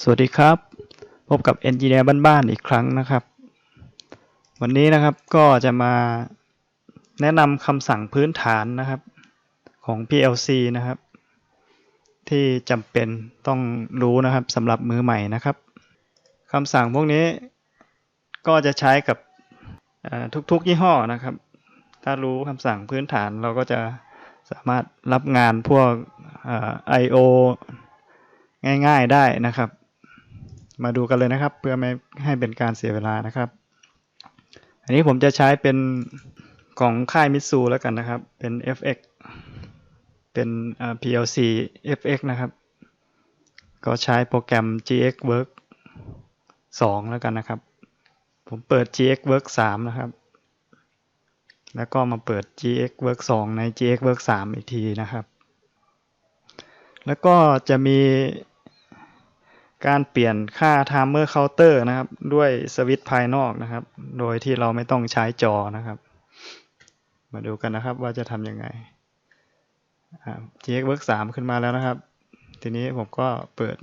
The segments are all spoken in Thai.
สวัสดีครับ พบกับ e n น i เนียร์บ้านๆอีกครั้งนะครับ วันนี้นะครับก็จะมาแนะนำคำสั่งพื้นฐานนะครับของ PLC นะครับ ที่จำเป็นต้องรู้นะครับสำหรับมือใหม่นะครับคำสั่งพวกนี้ก็จะใช้กับทุกๆยี่ห้อนะครับ ถ้ารู้คำสั่งพื้นฐานเราก็จะสามารถรับงานพวกเอ่อ I/O ง่ายๆได้นะครับ มาดูกันเลยนะครับ เพื่อไม่ให้เป็นการเสียเวลานะครับ อันนี้ผมจะใช้เป็นของค่ายมิตซูแล้วกันนะครับ เป็น FX เป็น PLC FX นะครับ ก็ใช้โปรแกรม GX Work 2 แล้วกันนะครับ ผมเปิด GX Work 3 นะครับ แล้วก็มาเปิด GX Work 2 ใน GX Work 3 อีกทีนะครับ แล้วก็จะมี การเปลี่ยนค่า timer counter นะครับ ด้วยสวิตช์ภายนอกนะครับ โดยที่เราไม่ต้องใช้จอนะครับ มาดูกันนะครับว่าจะทำยังไง GX Work 3 ขึ้นมาแล้วนะครับ ทีนี้ผมก็เปิด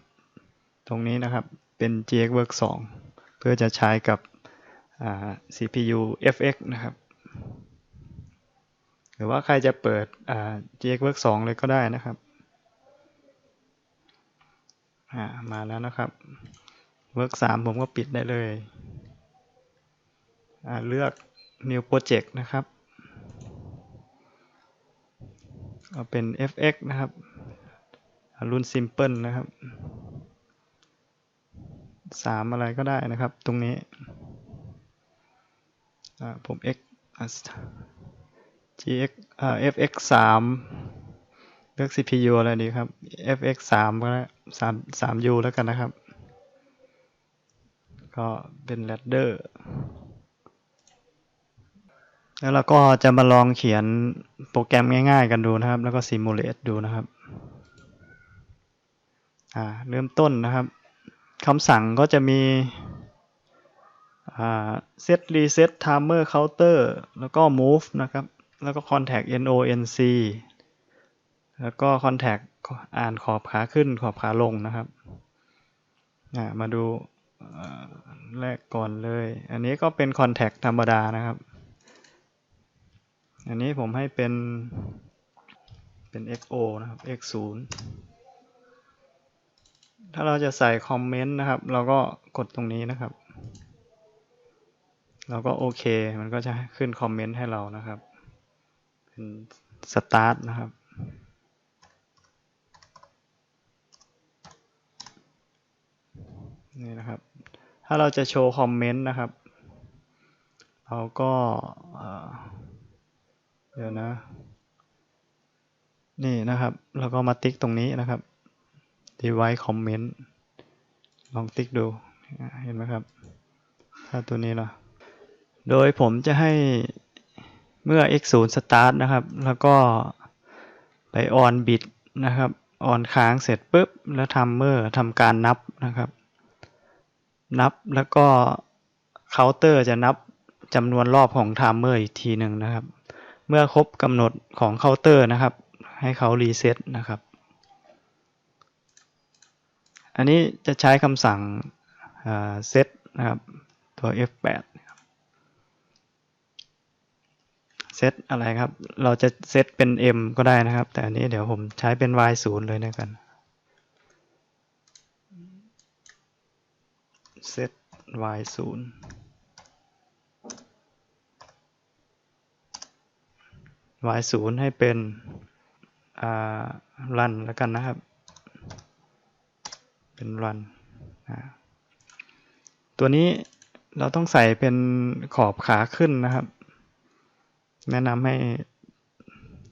ตรงนี้นะครับเป็น GX Work 2 เพื่อจะใช้กับ CPU FX นะครับ หรือว่าใครจะเปิด GX Work 2 เลยก็ได้นะครับ อ่ามาแล้วนะครับ Work 3ผมก็ปิดได้เลยอ่าเลือก New Project นะครับเอาเป็น FX นะครับรุ่น Simple นะครับ3อะไรก็ได้นะครับ ตรงนี้ผม X อ่า GX อ่า FX 3 เลือก CPU อะไรดีครับ FX 3ก็ได้ว3 3U แล้วกันนะครับ ก็เป็น ladder แล้วเราก็จะมาลองเขียนโปรแกรมง่ายๆกันดูนะครับ แล้วก็ simulate ดูนะครับ อ่า เริ่มต้นนะครับคำสั่งก็จะมี อ่า set reset timer counter แล้วก็ move นะครับ แล้วก็ contact nonc แล้วก็ contact อ่านขอบขาขึ้นขอบขาลงนะครับมาดูแรกก่อนเลย อันนี้ก็เป็น contact ธรรมดานะครับ อันนี้ผมให้เป็นเป็น xo นะครับ x 0ถ้าเราจะใส่คอมเมนต์นะครับ เราก็กดตรงนี้นะครับ เราก็โอเค มันก็จะขึ้นคอมเมนต์ให้เรานะครับ เป็น start นะครับ นี่นะครับ ถ้าเราจะโชว์คอมเมนต์นะครับ เราก็เดี๋ยวนะ นี่นะครับเราก็มาติ๊กตรงนี้นะครับ device comment ลองติ๊กดู เห็นไหมครับ ถ้าตัวนี้เหรอโดยผมจะให้เมื่อ x 0 start นะครับ แล้วก็ไป on bit นะครับ on ค้างเสร็จปุ๊บ แล้ว timer ทำการนับนะครับ นับแล้วก็เคาน์เตอร์จะนับจำนวนรอบของ timer อีกทีหนึ่งนะครับ เมื่อครบกำหนดของเคาน์เตอร์นะครับ ให้เขารีเซ็ตนะครับ อันนี้จะใช้คำสั่งเซตนะครับตัว F8 เซตอะไรครับ เราจะเซตเป็น M ก็ได้นะครับ แต่อันนี้เดี๋ยวผมใช้เป็น Y 0เลยนะกัน เซต y 0 y 0ให้เป็นอ่า run แล้วกันนะครับ เป็น run ตัวนี้เราต้องใส่เป็นขอบขาขึ้นนะครับ แนะนำให้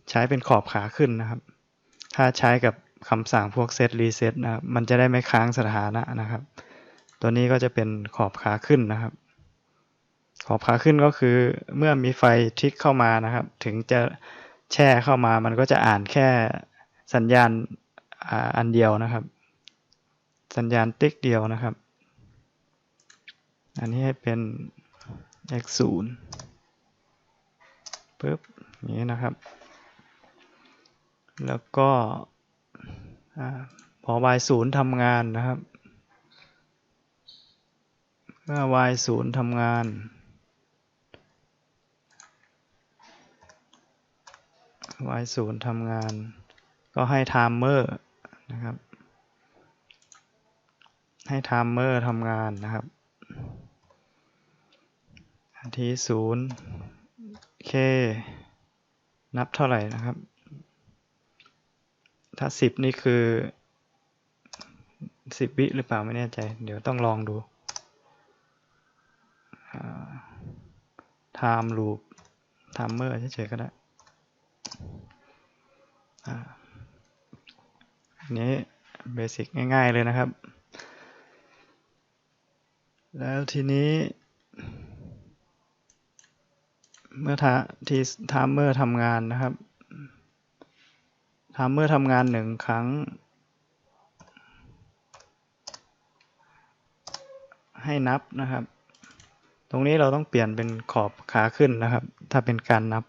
ใช้เป็นขอบขาขึ้นนะครับ ถ้าใช้กับคำสั่งพวก set reset นะครับ มันจะได้ไม่ค้างสถานะนะครับ ตัวนี้ก็จะเป็นขอบขาขึ้นนะครับ ขอบขาขึ้นก็คือเมื่อมีไฟทริกเข้ามานะครับ ถึงจะแช่เข้ามามันก็จะอ่านแค่สัญญาณอันเดียวนะครับ สัญญาณติ๊กเดียวนะครับ อันนี้ให้เป็น x 0ปึ๊บนี้นะครับ แล้วก็อาพอ y 0ทำงานนะครับ เมื่อ y ศูนย์ทำงาน y ศูนย์ทำงาน ก็ให้ timer นะครับ ให้ timer ทำงานนะครับทีศูนย์ k นับเท่าไหร่นะครับ ถ้าสิบนี่คือสิบวิหรือเปล่าไม่แน่ใจ เดี๋ยวต้องลองดู time loop timer เฉยๆก็ได้อันนี้เบสิกง่ายๆเลยนะครับ แล้วทีนี้เมื่อทีทามเมอร์ทำงานนะครับทามเมอร์ทำงานหนึ่งครั้ง ให้นับนะครับ ตรงนี้เราต้องเปลี่ยนเป็นขอบขาขึ้นนะครับ ถ้าเป็นการนับ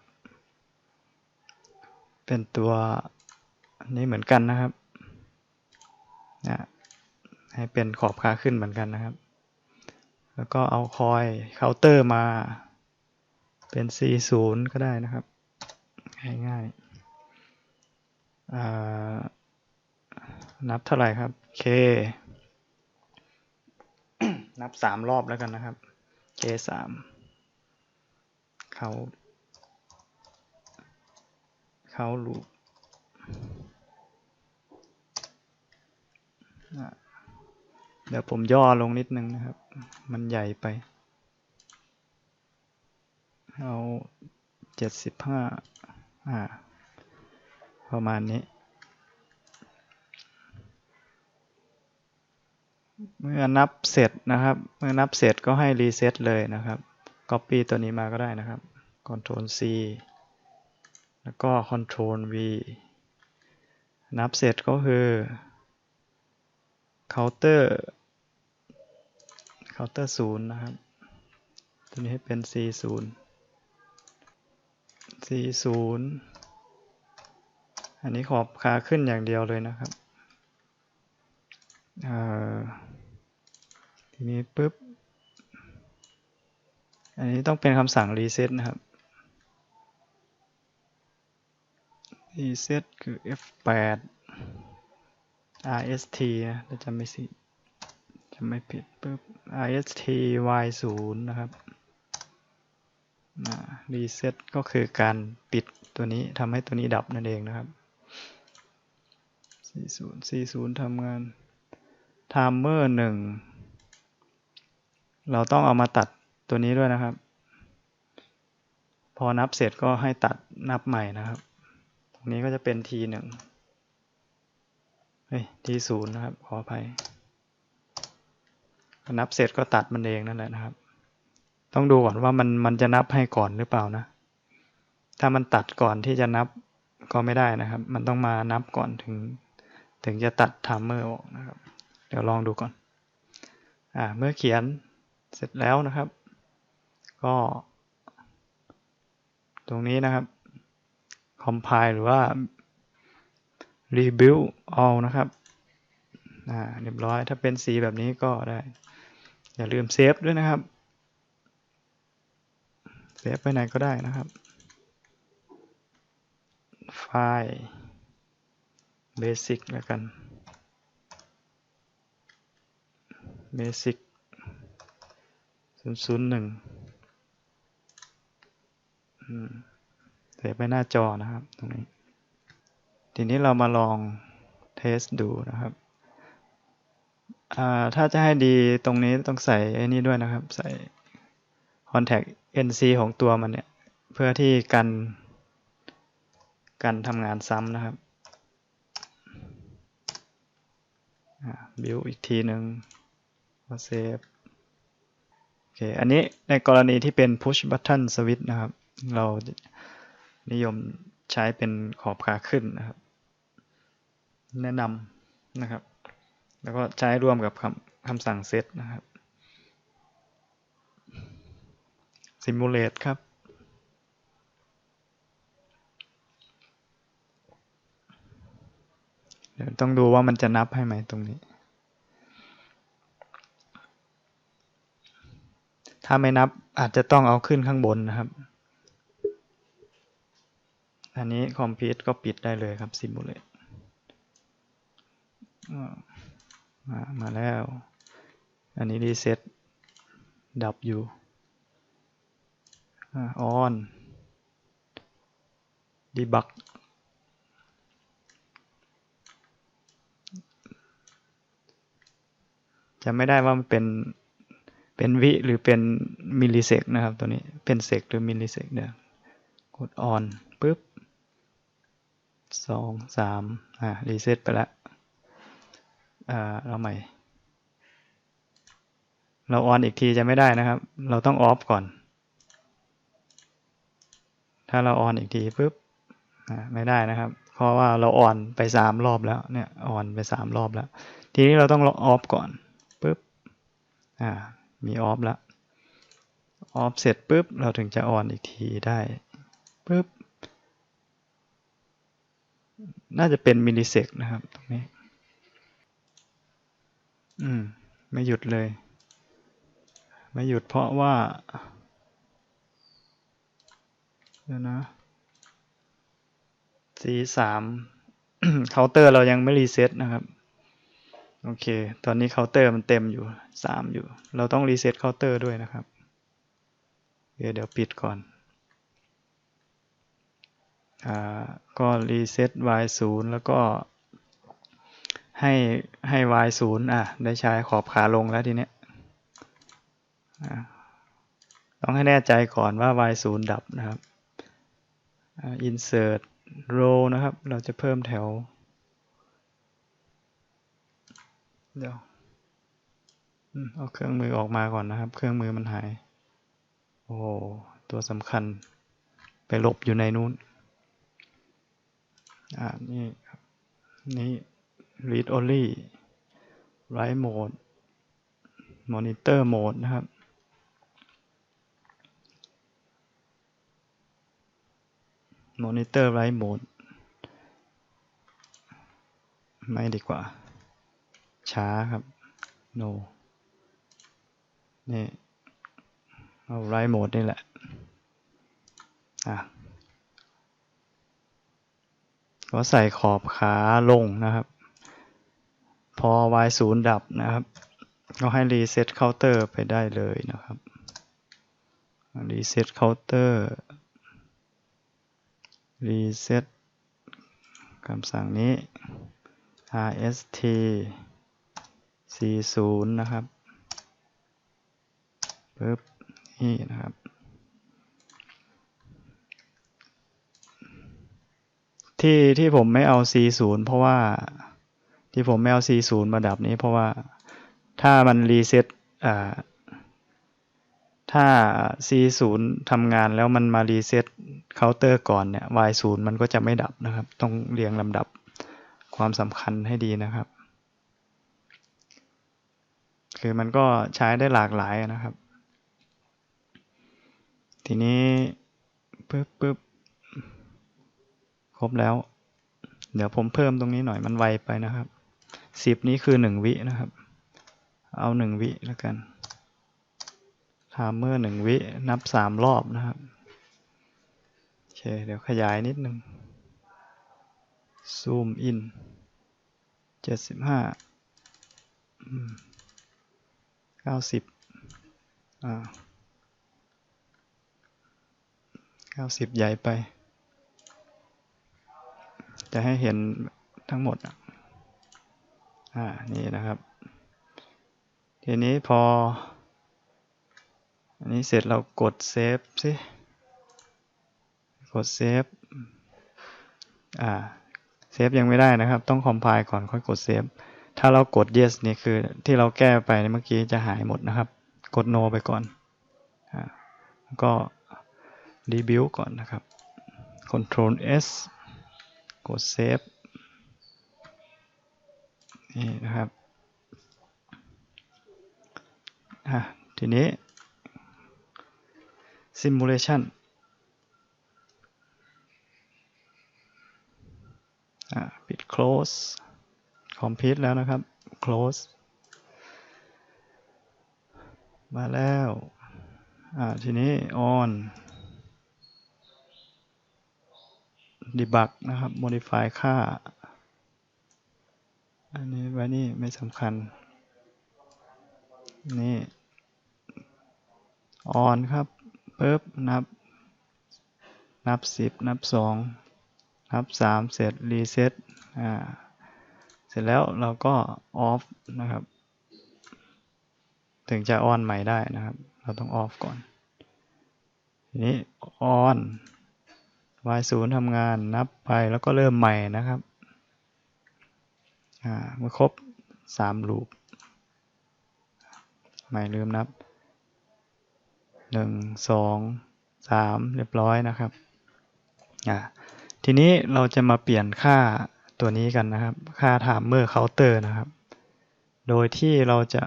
เป็นตัวนี้เหมือนกันนะครับนะให้เป็นขอบขาขึ้นเหมือนกันนะครับ แล้วก็เอาคอยเคาน์เตอร์มาเป็น C0 ก็ได้นะครับ ง่ายๆนับเท่าไหร่ครับ K นับสามรอบแล้วกันนะครับ K สามเขาเขาลูปเดี๋ยวผมย่อลงนิดนึงนะครับ มันใหญ่ไป เอาเจ็ดสิบห้าอ่า ประมาณนี้ เมื่อนับเสร็จนะครับ เมื่อนับเสร็จก็ให้รีเซ็ตเลยนะครับ Copy ตัวนี้มาก็ได้นะครับ Ctrl C แล้วก็ Ctrl V นับเสร็จก็คือ Counter Counter 0นะครับ ตัวนี้ให้เป็น C 0 C 0อันนี้ขอบขาขึ้นอย่างเดียวเลยนะครับ เอ่อ ทีนี้ปุ๊บ อันนี้ต้องเป็นคำสั่ง reset นะครับ reset คือ F8 RST นะถ้าจำไม่ผิจำไม่ผิดปุ๊บ RST Y0 นะครับ reset ก็คือการปิดตัวนี้ทำให้ตัวนี้ดับนั่นเองนะครับ 40 40ทำงาน timer 1 เราต้องเอามาตัดตัวนี้ด้วยนะครับ พอนับเสร็จก็ให้ตัดนับใหม่นะครับ ตรงนี้ก็จะเป็น t 1เฮ้ย t 0นะครับ ขออภัยนับเสร็จก็ตัดมันเองนั่นแหละนะครับ ต้องดูก่อนว่ามันมันจะนับให้ก่อนหรือเปล่านะ ถ้ามันตัดก่อนที่จะนับก็ไม่ได้นะครับ มันต้องมานับก่อนถึง ถึงจะตัดไทม์เมอร์ออกนะครับ เดี๋ยวลองดูก่อน อ่า เมื่อเขียน เสร็จแล้วนะครับ ก็ ตรงนี้นะครับ compile หรือว่า rebuild all นะครับอ่าเรียบร้อยถ้าเป็นสีแบบนี้ก็ได้ อย่าลืมเซฟด้วยนะครับเซฟไปไหนก็ได้นะครับ ไฟล์ basic แล้วกัน basic 001เสียไปหน้าจอนะครับตรงนี้ ทีนี้เรามาลองเทสดูนะครับ ถ้าจะให้ดีตรงนี้ต้องใส่ไอ้นี่ด้วยนะครับ ใส่ contact nc ของตัวมันเนี่ย เพื่อที่กัน กันทำงานซ้ำนะครับบิวอีกทีหนึ่งมาเซฟ ค อันนี้ในกรณีที่เป็น push button switch นะครับ เรานิยมใช้เป็นขอบขาขึ้นนะครับ แนะนำนะครับ แล้วก็ใช้ร่วมกับคำคำสั่งเซตนะครับ simulate ครับเดี๋ยวต้องดูว่ามันจะนับให้ไหมตรงนี้ ถ้าไม่นับอาจจะต้องเอาขึ้นข้างบนนะครับ อันนี้คอมพิวต์ก็ปิดได้เลยครับ Simulate อ่ามามาแล้ว อันนี้รีเซ็ตดับอยู่ออนดีบักจะไม่ได้ว่ามันเป็น เป็นวิหรือเป็นมิลลิเซกนะครับตัวนี้เป็นเซกหรือมิลลิเซกเดี๋ยวกดออนปุ๊บสองสามอ่ารีเซ็ตไปแล้วอ่าเราใหม่ เราออนอีกทีจะไม่ได้นะครับ เราต้องออฟก่อน ถ้าเราออนอีกทีปุ๊บอ่าไม่ได้นะครับ เพราะว่าเราออนไปสามรอบแล้วเนี่ยออนไปสามรอบแล้ว ทีนี้เราต้องออฟก่อนปุ๊บอ่า มีออฟแล้วออฟเสร็จปุ๊บ เราถึงจะออนอีกทีได้ปุ๊บ น่าจะเป็นมิลลิเซกนะครับตรงนี้ อืม ไม่หยุดเลย ไม่หยุดเพราะว่าเดี๋ยวนะ C สามเคาน์เตอร์เรายังไม่รีเซ็ตนะครับ โอเค ตอนนี้เคาน์เตอร์มันเต็มอยู่สามอยู่ เราต้องรีเซ็ตเคาน์เตอร์ด้วยนะครับ เดี๋ยวปิดก่อนอ่าก็รีเซ็ต y ศูนย์แล้วก็ให้ให้ y ศูนย์อะ ได้ใช้ขอบขาลงแล้วทีเนี้ยต้องให้แน่ใจก่อนว่า y ศูนย์ดับนะครับ insert row นะครับ เราจะเพิ่มแถว เดี๋ยวเอาเครื่องมือออกมาก่อนนะครับ เครื่องมือมันหาย โอ้ตัวสำคัญ ไปลบอยู่ในนู้น อ่า นี่ครับนี่ read only write mode monitor mode นะครับ monitor write mode ไม่ดีกว่า ช้าครับ no นี่เอา write mode นี่แหละ อะก็ใส่ขอบขาลงนะครับ พอ y ศูนย์ดับนะครับ ก็ให้รีเซ็ตเคาน์เตอร์ไปได้เลยนะครับรีเซ็ตเคาน์เตอร์รีเซ็ตคำสั่งนี้ rst 40 นะครับปึ๊บนี่นะครับ ที่ที่ผมไม่เอา C0 เพราะว่าที่ผมไม่เอา C0 มาดับนี้เพราะว่าถ้ามันรีเซ็ตอ่าถ้า C0 ทำงานแล้วมันมารีเซ็ตเคาน์เตอร์ก่อนเนี่ย Y0 มันก็จะไม่ดับนะครับ ต้องเรียงลำดับความสำคัญให้ดีนะครับ คือมันก็ใช้ได้หลากหลายนะครับ ทีนี้ปึ๊บปึ๊บครบแล้ว เดี๋ยวผมเพิ่มตรงนี้หน่อยมันไวไปนะครับสิบนี้คือหนึ่งวินะครับ เอาหนึ่งวิแล้วกันทามเมอร์หนึ่งวินับสามรอบนะครับโอเคเดี๋ยวขยายนิดนึงซูมอินเจ็ดสิบห้า ก้าสิบอ่าเก้าสิบใหญ่ไป จะให้เห็นทั้งหมดอะอ่า นี่นะครับ ทีนี้พอ อันนี้เสร็จเรากดเซฟสิ กดเซฟ อ่า เซฟยังไม่ได้นะครับ ต้องคอมไพล์ก่อนค่อยกดเซฟ ถ้าเรากด yes นี่คือที่เราแก้ไปเมื่อกี้จะหายหมดนะครับ กด no ไปก่อนอก็ rebuild ก่อนนะครับ control s กดเซฟนี่นะครับ ทีนี้ simulation ปิด close complete แล้วนะครับ close มาแล้วอ่าทีนี้ on debug นะครับ modify ค่า อันนี้ไว้นี่ไม่สำคัญ นี่ on ครับปึ๊บ นับ นับ 10 นับ 2 นับ 3 เสร็จ reset อ่า เสร็จแล้วเราก็ off นะครับ ถึงจะ on ใหม่ได้นะครับ เราต้อง off ก่อน ทีนี้ on y 0ทำงานนับไปแล้วก็เริ่มใหม่นะครับอ่าเมื่อครบ3ลูปไม่ลืมนับ 1 2 3 เรียบร้อยนะครับอ่าทีนี้เราจะมาเปลี่ยนค่า ตัวนี้กันนะครับ ค่า timer counter นะครับ โดยที่เราจะ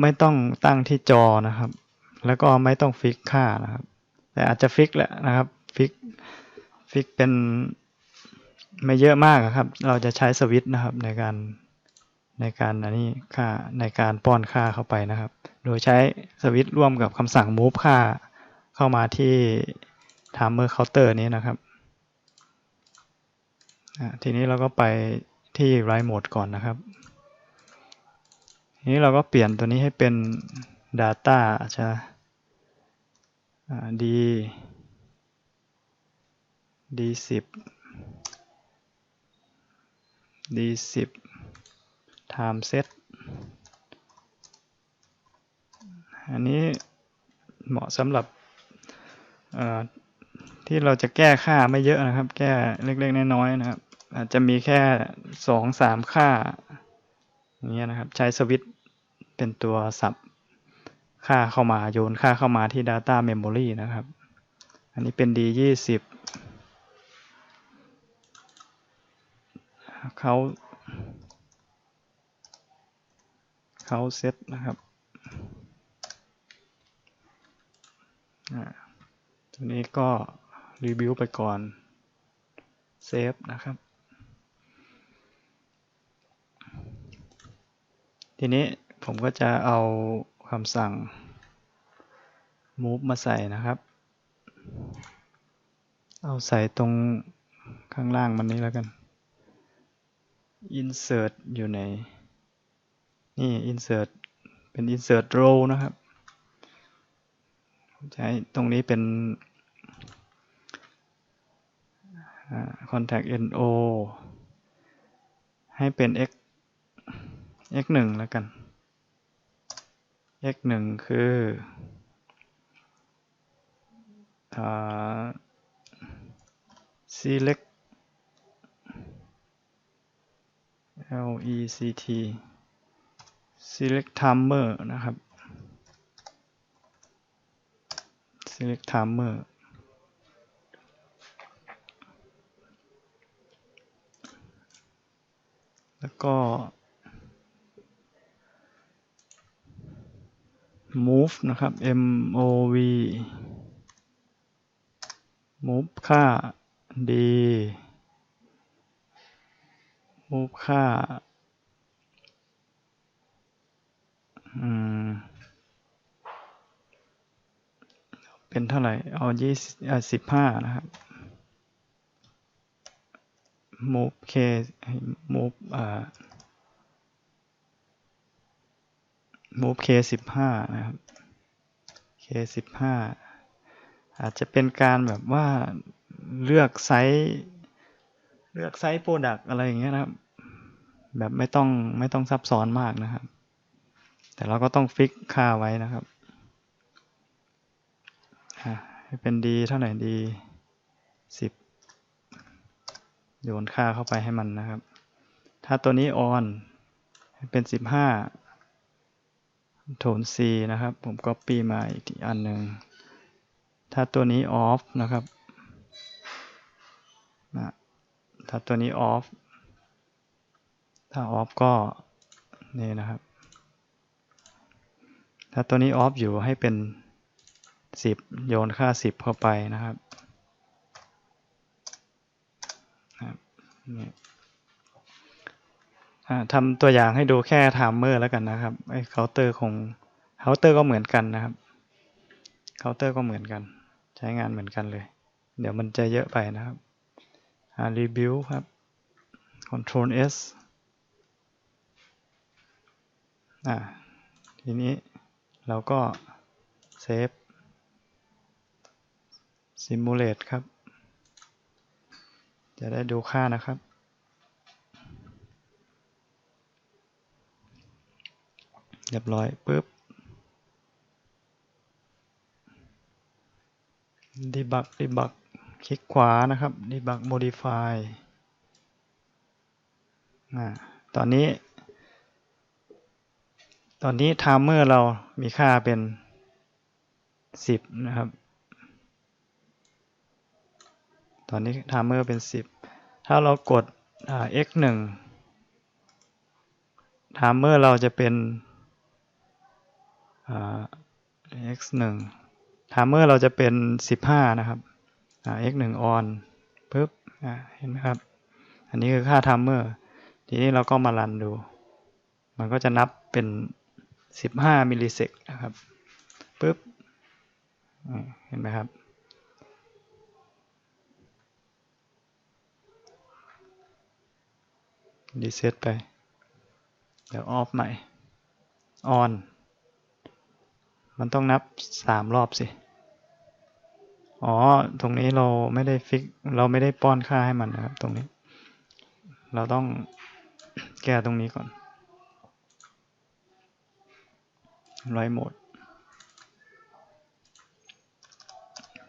ไม่ต้องตั้งที่จอนะครับ แล้วก็ไม่ต้องฟิกค่านะครับ แต่อาจจะฟิกแหละนะครับ ฟิก ฟิกเป็นไม่เยอะมากครับ เราจะใช้สวิตช์นะครับในการในการอันนี้ค่าในการป้อนค่าเข้าไปนะครับ โดยใช้สวิตช์ร่วมกับคำสั่ง move ค่าเข้ามาที่ timer counter นี้นะครับ ทีนี้เราก็ไปที่ write mode ก่อนนะครับ ทีนี้เราก็เปลี่ยนตัวนี้ให้เป็น data ใช่ d d 10 d 10 time set อันนี้เหมาะสำหรับที่เราจะแก้ค่าไม่เยอะนะครับ แก้เล็กๆน้อยๆนะครับ อาจจะมีแค่สองสามค่าอย่างเงี้ยนะครับ ใช้สวิตเป็นตัวสับค่าเข้ามาโยนค่าเข้ามาที่ Data Memory นะครับ อันนี้เป็น D 20 เขาเขาเซตนะครับตัวนี้ก็รีวิวไปก่อน เซฟนะครับ ทีนี้ผมก็จะเอาคำสั่ง move มาใส่นะครับ เอาใส่ตรงข้างล่างมันนี้แล้วกัน insert อยู่ใน นี่ insert เป็น insert row นะครับใช้ตรงนี้เป็น contact no ให้เป็น x x 1แล้วกัน x 1คือ select L E C T select timer นะครับ select timer แล้วก็ move นะครับ M O V move ค่า D move ค่าเป็นเท่าไหร่ เอายี่สิบห้านะครับ move k move อ่า move k สิบห้านะครับ k สิบห้าอาจจะเป็นการแบบว่าเลือกไซส์เลือกไซส์โปรดักอะไรอย่างเงี้ยนะครับ แบบไม่ต้องไม่ต้องซับซ้อนมากนะครับ แต่เราก็ต้องฟิกค่าไว้นะครับให้เป็นดีเท่าไหร่ดีสิบโยนค่าเข้าไปให้มันนะครับ ถ้าตัวนี้ on เป็นสิบห้า โทน C นะครับ ผม copy มาอีกอันหนึ่ง ถ้าตัวนี้ off นะครับนะถ้าตัวนี้ off ถ้า off ก็ นี่นะครับ ถ้าตัวนี้ off อยู่ให้เป็น 10 โยนค่า 10 เข้าไปนะครับ ทำตัวอย่างให้ดูแค่ไทม์เมอร์แล้วกันนะครับไอ้เคาน์เตอร์คงเคาน์เตอร์ก็เหมือนกันนะครับเคาน์เตอร์ก็เหมือนกัน ใช้งานเหมือนกันเลย เดี๋ยวมันจะเยอะไปนะครับอ่า review ครับ Ctrl S อ่าทีนี้เราก็ save simulate ครับ จะได้ดูค่านะครับ เรียบร้อยปุ๊บ debug debug คลิกขวานะครับ debug modify อตอนนี้ ตอนนี้ timer เรามีค่าเป็น 10 นะครับ ตอนนี้ timer เป็น 10 ถ้าเรากด x 1 timer เราจะเป็น x 1 timer เราจะเป็น 15 นะครับ x 1 on ปึ๊บเห็นไหมครับ อันนี้คือค่า timer ทีนี้เราก็มารันดู มันก็จะนับเป็น 15 มิลลิเซกนะครับปึ๊บเห็นไหมครับรีเซ็ตไป เดี๋ยวออฟใหม่ออน มันต้องนับสามรอบสิ อ๋อ ตรงนี้เราไม่ได้ฟิก เราไม่ได้ป้อนค่าให้มันนะครับ ตรงนี้ เราต้องแก้ตรงนี้ก่อนร้อยโหมด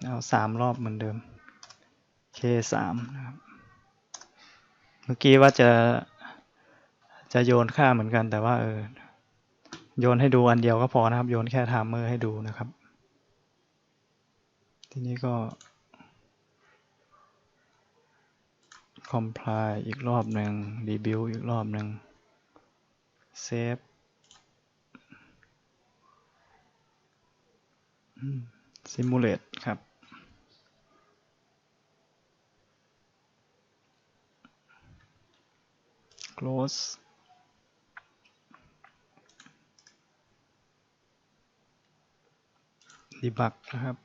เอาสามรอบเหมือนเดิม K สามนะครับ เมื่อกี้ว่าจะจะโยนค่าเหมือนกันแต่ว่าเออ โยนให้ดูอันเดียวก็พอนะครับ โยนแค่ไทม์เมอร์ให้ดูนะครับ ทีนี้ก็ comply อีกรอบหนึ่ง rebuild อีกรอบหนึ่ง save simulate ครับ close ดีบักนะครับ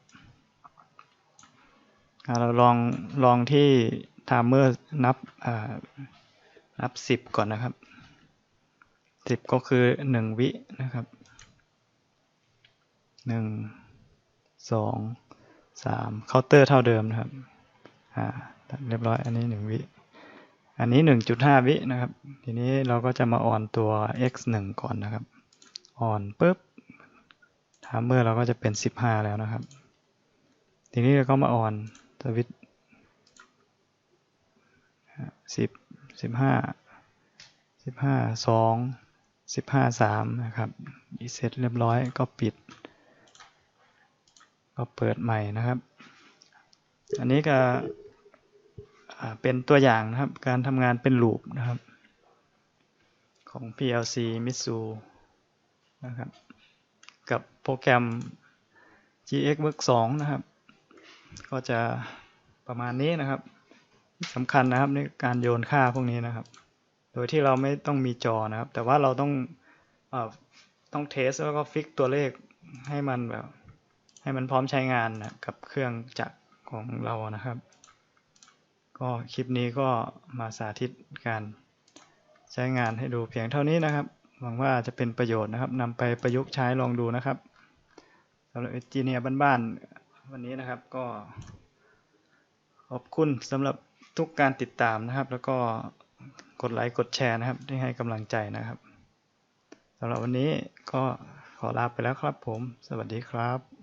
เราลองลองที่ timer นับนับสิบก่อนนะครับสิบก็คือหนึ่งวินะครับหนึ่งสองสามเคาน์เตอร์เท่าเดิมนะครับอ่าเรียบร้อยอันนี้หนึ่งวิอันนี้หนึ่งจุดห้าวินะครับ ทีนี้เราก็จะมาออนตัว x หนึ่งก่อนนะครับ ออนปุ๊บ ทามเมอร์เราก็จะเป็นสิบห้าแล้วนะครับ ทีนี้เราก็มาออนสวิตสิบสิบห้าสิบห้าสองสิบห้าสามนะครับอีเซ็ตเรียบร้อยก็ปิด ก็เปิดใหม่นะครับ อันนี้ก็เป็นตัวอย่างนะครับ การทำงานเป็นลูปนะครับ ของ PLC Mitsu นะครับ กับโปรแกรม GX Work 2 นะครับ ก็จะประมาณนี้นะครับสำคัญนะครับในการโยนค่าพวกนี้นะครับ โดยที่เราไม่ต้องมีจอนะครับ แต่ว่าเราต้องอต้องเทสแล้วก็ฟิกตัวเลขให้มันแบบ ให้มันพร้อมใช้งานนะกับเครื่องจักรของเรานะครับ ก็คลิปนี้ก็มาสาธิตการใช้งานให้ดูเพียงเท่านี้นะครับ หวังว่าจะเป็นประโยชน์นะครับนำไปประยุกต์ใช้ลองดูนะครับสำหรับเอจีเนียบ้านๆวันนี้นะครับก็ ขอบคุณสำหรับทุกการติดตามนะครับ แล้วก็กดไลค์กดแชร์นะครับ ที่ให้กำลังใจนะครับสำหรับวันนี้ก็ขอลาไปแล้วครับผม สวัสดีครับ